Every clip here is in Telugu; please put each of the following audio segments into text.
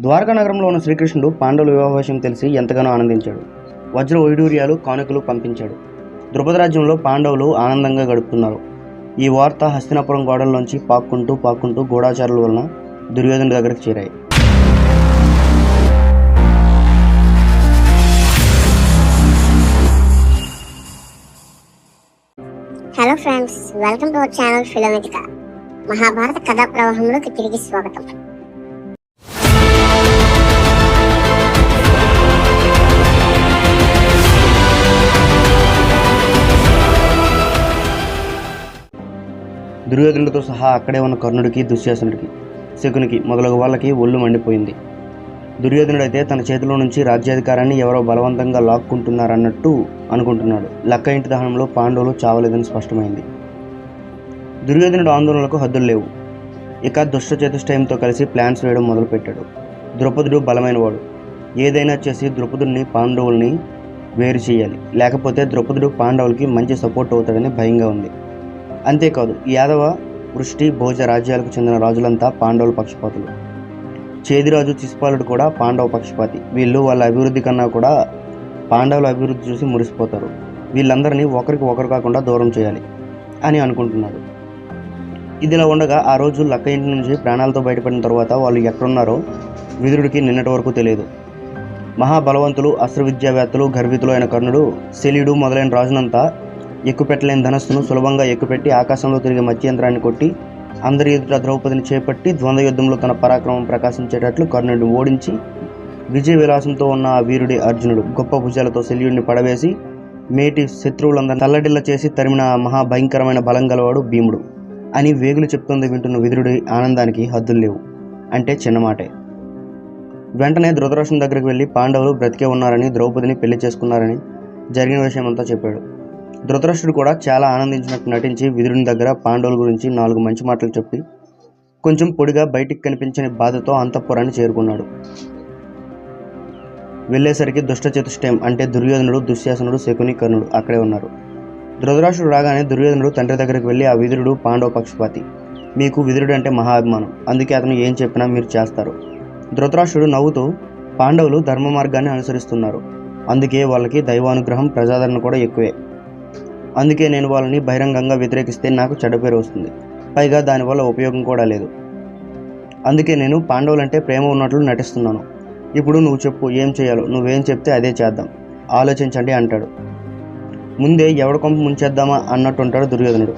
ద్వారకా నగరంలో ఉన్న శ్రీకృష్ణుడు పాండవుల వివాహ విషయం తెలిసి ఎంతగానో ఆనందించాడు. వజ్ర వైడూర్యాలు కానుకలు పంపించాడు. ద్రుపద రాజ్యంలో పాండవులు ఆనందంగా గడుపుతున్నారు. ఈ వార్త హస్తినాపురం గోడల్లోంచి పాక్కుంటూ పాక్కుంటూ గూఢాచారుల వలన దుర్యోధన దగ్గరకు చేరాయి. Hello friends welcome to our channel ఫిలోమితిక Mahabharata కథా ప్రవాహంలోకి తిరిగి స్వాగతం. దుర్యోధనుడితో సహా అక్కడే ఉన్న కర్ణుడికి దుశ్శాసనుడికి శకునికి మొదలగు వాళ్ళకి ఒళ్ళు మండిపోయింది. దుర్యోధనుడైతే తన చేతిలో నుంచి రాజ్యాధికారాన్ని ఎవరో బలవంతంగా లాక్కుంటున్నారన్నట్టు అనుకుంటున్నాడు. లక్క ఇంటి దహనంలో పాండవులు చావలేదని స్పష్టమైంది. దుర్యోధనుడు ఆందోళనలకు హద్దులు లేవు. ఇక దుష్టచతుష్టయంతో కలిసి ప్లాన్స్ వేయడం మొదలుపెట్టాడు. ద్రౌపదుడు బలమైనవాడు. ఏదైనా చేసి ద్రౌపదుడిని పాండవుల్ని వేరు చేయాలి. లేకపోతే ద్రౌపదుడు పాండవులకి మంచి సపోర్ట్ అవుతాడని భయంగా ఉంది. అంతేకాదు యాదవ వృష్టి భోజ రాజ్యాలకు చెందిన రాజులంతా పాండవుల పక్షపాతులు. చేదిరాజు శిశుపాలుడు కూడా పాండవ పక్షపాతి. వీళ్ళు వాళ్ళ అభివృద్ధి కన్నా కూడా పాండవుల అభివృద్ధి చూసి మురిసిపోతారు. వీళ్ళందరినీ ఒకరికి ఒకరు కాకుండా దూరం చేయాలి అని అనుకుంటున్నాడు ఇదిలా ఉండగా ఆ రోజు లక్క ఇంటి నుంచి ప్రాణాలతో బయటపడిన తర్వాత వాళ్ళు ఎక్కడున్నారో విదురుడికి నిన్నటి వరకు తెలియదు. మహాబలవంతులు అస్త్ర విద్యావేత్తలు గర్వితులు అయిన కర్ణుడు శల్యుడు మొదలైన రాజునంతా ఎక్కుపెట్టలేని ధనస్సును సులభంగా ఎక్కుపెట్టి ఆకాశంలో తిరిగే మత్స్యంత్రాన్ని కొట్టి అందరి ఎదుట ద్రౌపదిని చేపట్టి ద్వంద్వ యుద్ధంలో తన పరాక్రమం ప్రకాశించేటట్లు కర్ణుడిని ఓడించి విజయ విలాసంతో ఉన్న ఆ వీరుడి అర్జునుడు గొప్ప భుజాలతో శల్యుడిని పడవేసి మేటి శత్రువులందరినీ తల్లడిల్ల చేసి తరిమిన మహాభయంకరమైన బలం గలవాడు భీముడు. అని వేగులు చెప్తుంది వింటున్న విదురుడి ఆనందానికి హద్దులు లేవు. అంటే చిన్నమాటే. వెంటనే ధృతరాష్ట్రం దగ్గరికి వెళ్ళి పాండవులు బ్రతికే ఉన్నారని ద్రౌపదిని పెళ్ళి చేసుకున్నారని జరిగిన విషయం అంతా చెప్పాడు. ధృతరాష్ట్రుడు కూడా చాలా ఆనందించినట్టు నటించి విదురుని దగ్గర పాండవుల గురించి నాలుగు మంచి మాటలు చెప్పి కొంచెం పొడిగా బయటికి కనిపించని బాధతో అంతఃపురాన్ని చేరుకున్నాడు. వెళ్ళేసరికి దుష్టచతుష్టయం అంటే దుర్యోధనుడు దుశ్శాసనుడు శకుని కర్ణుడు అక్కడే ఉన్నారు. ధృతరాష్ట్రుడు రాగానే దుర్యోధనుడు తండ్రి దగ్గరికి వెళ్ళి ఆ విదురుడు పాండవ పక్షపాతి. మీకు విదురుడు అంటే మహా అభిమానం. అందుకే అతను ఏం చెప్పినా మీరు చేస్తారు. ధృతరాష్ట్రుడు నవ్వుతూ పాండవులు ధర్మ మార్గాన్ని అనుసరిస్తున్నారు. అందుకే వాళ్ళకి దైవానుగ్రహం ప్రజాదరణ కూడా ఎక్కువే. అందుకే నేను వాళ్ళని బహిరంగంగా వ్యతిరేకిస్తే నాకు చెడ్డ పేరు వస్తుంది. పైగా దానివల్ల ఉపయోగం కూడా లేదు. అందుకే నేను పాండవులంటే ప్రేమ ఉన్నట్లు నటిస్తున్నాను. ఇప్పుడు నువ్వు చెప్పు ఏం చేయాలో? నువ్వేం చెప్తే అదే చేద్దాం. ఆలోచించండి అంటాడు. ముందే ఎవడ కొంప ముంచేద్దామా అన్నట్టు ఉంటాడు దుర్యోధనుడు.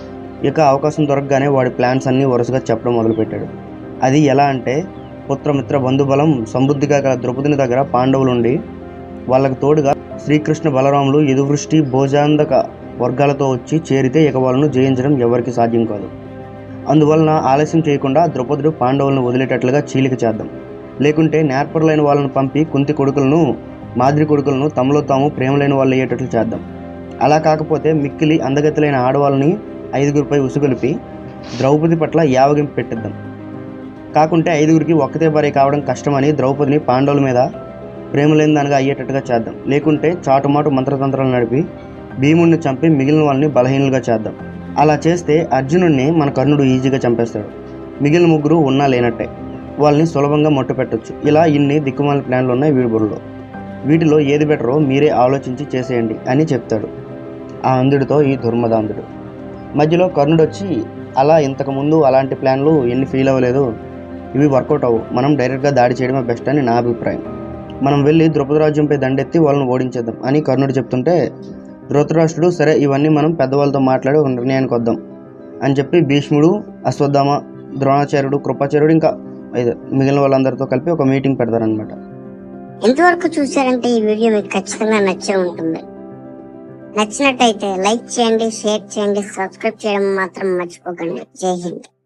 ఇక అవకాశం దొరకగానే వాడి ప్లాన్స్ అన్నీ వరుసగా చెప్పడం మొదలుపెట్టాడు. అది ఎలా అంటే పుత్రమిత్ర బంధుబలం సమృద్ధిగా గల ద్రౌపదిని దగ్గర పాండవులు ఉండి వాళ్ళకు తోడుగా శ్రీకృష్ణ బలరాములు యదువృష్టి భోజాంధక వర్గాలతో వచ్చి చేరితే ఇక వాళ్ళను జయించడం ఎవరికి సాధ్యం కాదు. అందువలన ఆలస్యం చేయకుండా ద్రౌపదుడు పాండవులను వదిలేటట్లుగా చీలిక చేద్దాం. లేకుంటే నేర్పరులైన వాళ్ళను పంపి కుంతి కొడుకులను మాదిరి కొడుకులను తమలో తాము ప్రేమలైన వాళ్ళు అయ్యేటట్లు చేద్దాం. అలా కాకపోతే మిక్కిలి అందగతులైన ఆడవాళ్ళని ఐదుగురిపై ఉసుగొలిపి ద్రౌపది పట్ల యావగింపు పెట్టిద్దాం. కాకుంటే ఐదుగురికి ఒక్కతే భార్య కావడం కష్టమని ద్రౌపదిని పాండవుల మీద ప్రేమ లేని దానిగా అయ్యేటట్టుగా చేద్దాం. లేకుంటే చాటుమాటు మంత్రతంత్రాలు నడిపి భీముడిని చంపి మిగిలిన వాళ్ళని బలహీనులుగా చేద్దాం. అలా చేస్తే అర్జునుడిని మన కర్ణుడు ఈజీగా చంపేస్తాడు. మిగిలిన ముగ్గురు ఉన్నా లేనట్టే వాళ్ళని సులభంగా మొట్టపెట్టొచ్చు ఇలా ఇన్ని దిక్కుమాల ప్లాన్లు ఉన్నాయి వీడి బుర్రలో. వీటిలో ఏది బెటరో మీరే ఆలోచించి చేసేయండి అని చెప్తాడు ఆ అంధుడితో ఈ దుర్మదాంధుడు. మధ్యలో కర్ణుడు వచ్చి అలా ఇంతకుముందు అలాంటి ప్లాన్లు ఎన్ని ఫీల్ అవ్వలేదు. ఇవి వర్కౌట్ అవ్వు. మనం డైరెక్ట్గా దాడి చేయడమే బెస్ట్ అని నా అభిప్రాయం. మనం వెళ్ళి ద్రౌపదరాజ్యంపై దండెత్తి వాళ్ళని ఓడించేద్దాం అని కర్ణుడు చెప్తుంటే ధృతరాష్ట్రుడు సరే ఇవన్నీ మనం పెద్దవాళ్ళతో మాట్లాడి ఒక నిర్ణయానికి వద్దాం అని చెప్పి భీష్ముడు అశ్వత్థామ ద్రోణాచార్యుడు కృపాచార్యుడు ఇంకా మిగిలిన వాళ్ళందరితో కలిపి ఒక మీటింగ్ పెడతారనమాట ఎంతవరకు చూసారంటే ఈ వీడియో మీకు ఖచ్చితంగా నచ్చే ఉంటుంది. నచ్చినట్టయితే లైక్ చేయండి షేర్ చేయండి సబ్స్క్రైబ్ చేయడం మాత్రం మర్చిపోకండి. జై హింద్.